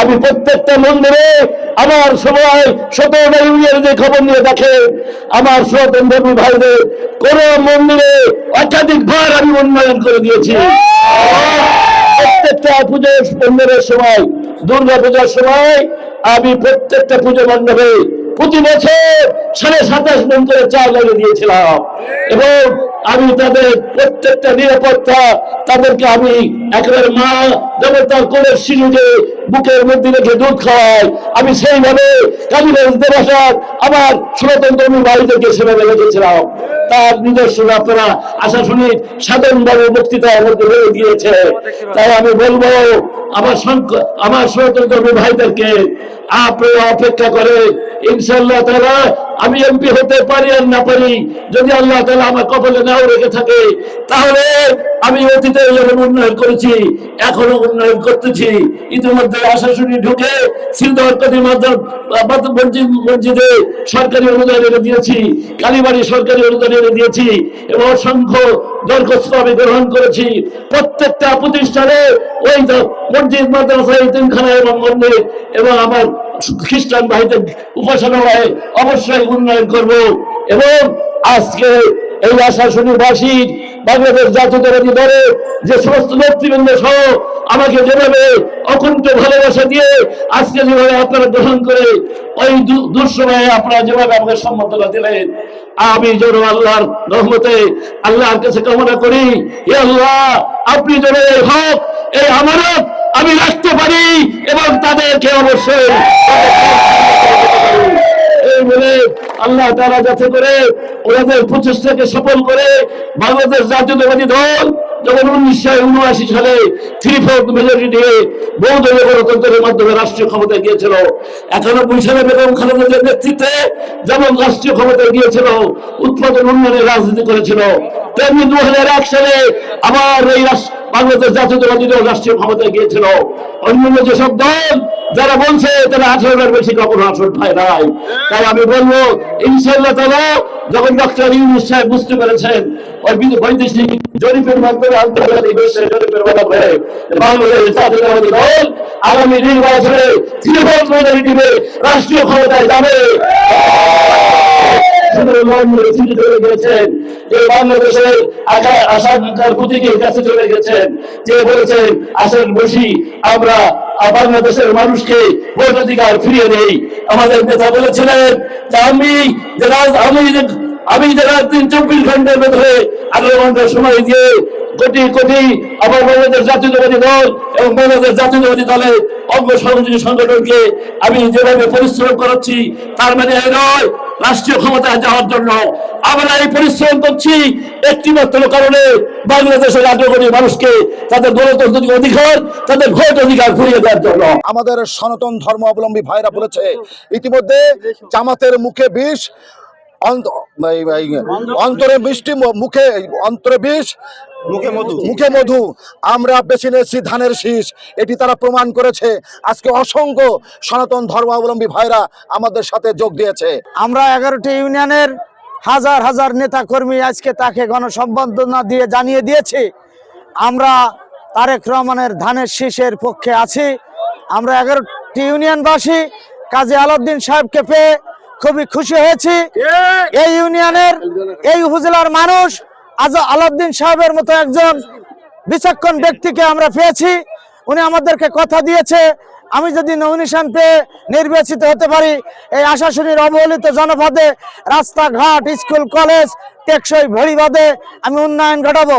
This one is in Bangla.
আমি প্রত্যেকটা মন্দিরে আমার সতেরোটা ইউনিয়ন যে খবর নিয়ে দেখে, আমার স্বতন্ত্র ভাইদের কোন মন্দিরে একাধিকবার আমি উন্নয়ন করে দিয়েছি। প্রত্যেকটা পুজো মন্দিরের সময়, দুর্গা পূজার সময় আমি প্রত্যেকটা পুজো মণ্ডপে প্রতি বছর সাড়ে সাতাশ মন করে চাল এনে দিয়েছিলাম। এবং আমি তাদের প্রত্যেকটা নিরাপত্তা তাদেরকে আমি একেবারে মা যেমন তার কোলের শিশুকে বুকের মধ্যে রেখে দুধ খাওয়াই। আমি সেইভাবে কালীগঞ্জ দেবাসার আমার সনাতন ভাইদেরকে সেভাবে রেখেছিলাম। তার নিদর্শন আপনারা আশা শুনি সাধন বাবু বক্তৃতার মধ্যে বলে দিয়েছে তাই আমি বলব, আমার আমার সনাতন ভাইদেরকে আপনারা অপেক্ষা করে ইনশাল্লাহ তারা আমি এমপি হতে পারি আর না পারি, যদি আল্লাহ তালা আমার কপালে নাও রেখে থাকে, তাহলে আমি অতীতে উন্নয়ন করেছি, এখনও উন্নয়ন করতেছি। ইতিমধ্যে আশাশুনি ঢুকে মসজিদে সরকারি অনুদান এনে দিয়েছি, কালীবাড়ি সরকারি অনুদান এনে দিয়েছি, এবং অসংখ্য দরখাস্ত আমি গ্রহণ করেছি। প্রত্যেকটা প্রতিষ্ঠানে ওই মসজিদ, মাদ্রাসা তিনখানা এবং মন্দির, এবং আমার খ্রিস্টান ভাইদের উপাসনালয়ে অবশ্যই উন্নয়ন করব। এবং আজকে এই আশা শনিবাসীর বাংলাদেশ জাতীয়তাবাদী দলে যে সমস্ত নেতৃবৃন্দ সহ আমাকে যেভাবে অকুণ্ঠ ভালোবাসা দিয়ে আজকে যেভাবে আপনারা গ্রহণ করে, ওই দুঃসময়ে আপনারা যেভাবে আমাকে সম্মতনা দিলেন, আমি যেন আল্লাহর রহমতে আল্লাহর কাছে কামনা করি। হে আল্লাহ, আপনি যেন এই হক, এই আমানত আমি রাখতে পারি এবং তাদেরকে অবশ্যই এই বলে আল্লাহ তারা যাতে করে ওনাদের প্রচেষ্টাকে সফল করে বাংলাদেশ জাতীয়তাবাদী দল যখন উনিশশো উনআশি সালে থ্রি ফোর্থ মেজরিটি দিয়ে বহুদলীয় গণতন্ত্রের মাধ্যমে রাষ্ট্রীয় ক্ষমতায় গিয়েছিল, একানব্বই সালে বেগম খালেদাদের নেতৃত্বে যেমন রাষ্ট্রীয় ক্ষমতায় গিয়েছিল, উৎপাদন উন্নয়নের রাজনীতি করেছিল, তেমনি দু হাজার এক সালে আবার এই রাষ্ট্র- বাংলাদেশ জাতীয়তাবাদী দল রাষ্ট্রীয় ক্ষমতায় গিয়েছিল। অন্যান্য যেসব দল, যারা বলছে তারা আঠারোটার বেশি কখনো আসন পায় নাই। তাই আমি বলব ইনশাল্লাহ তারা যখন ডক্টর ইউনুস সাহেব বুঝতে পেরেছেন বৈদেশিক জরিপের মাধ্যমে আন্তর্জাতিক জরিপের মাধ্যমে দল আগামী তৃণমূল রাষ্ট্রীয় ক্ষমতায় যাবে। ঘণ্টার সময় দিয়ে কোটি কোটি আবার বাংলাদেশ জাতীয়তাবাদী দল এবং বাংলাদেশ জাতীয়তাবাদী দলের অঙ্গ সহযোগী সংগঠনকে আমি যেভাবে পরিশ্রম করাচ্ছি, তার মানে নয় রাষ্ট্রীয় ক্ষমতায় যাওয়ার জন্য আমরা এই পরিশ্রম করছি একটি মাত্র কারণে বাংলাদেশের কোটি মানুষকে তাদের গণতান্ত্রিক অধিকার, তাদের ভোট অধিকার ফিরিয়ে দেওয়ার জন্য। আমাদের সনাতন ধর্ম অবলম্বী ভাইরা বলেছে, ইতিমধ্যে জামাতের মুখে বিষ অন্তরে মিষ্টি মুখে অন্তরে বিষ মুখে মধু। মুখে মধু। আমরা বেছে নিয়েছি ধানের শীষ। এটি তারা প্রমাণ করেছে। আজকে অসংখ্য সনাতন ধর্মাবলম্বী ভাইরা আমাদের সাথে যোগ দিয়েছে। আমরা এগারোটি ইউনিয়নের হাজার হাজার নেতা কর্মী আজকে তাকে গণসম্বর্ধনা দিয়ে জানিয়ে দিয়েছি। আমরা তারেক রহমানের ধানের শীষের পক্ষে আছি। আমরা এগারোটি ইউনিয়নবাসী কাজী আলাউদ্দিন সাহেবকে পেয়ে খুবই খুশি হয়েছি। এই ইউনিয়নের এই উপজেলার মানুষ আজ আলাউদ্দিন সাহেবের মতো একজন বিচক্ষণ ব্যক্তিকে আমরা পেয়েছি। উনি আমাদেরকে কথা দিয়েছে আমি যদি নমিনেশন পেয়ে নির্বাচিত হতে পারি এই আশাশুনির অবহেলিত জনপদে রাস্তাঘাট স্কুল কলেজ টেকসই ভেড়িবাদে আমি উন্নয়ন ঘটাবো।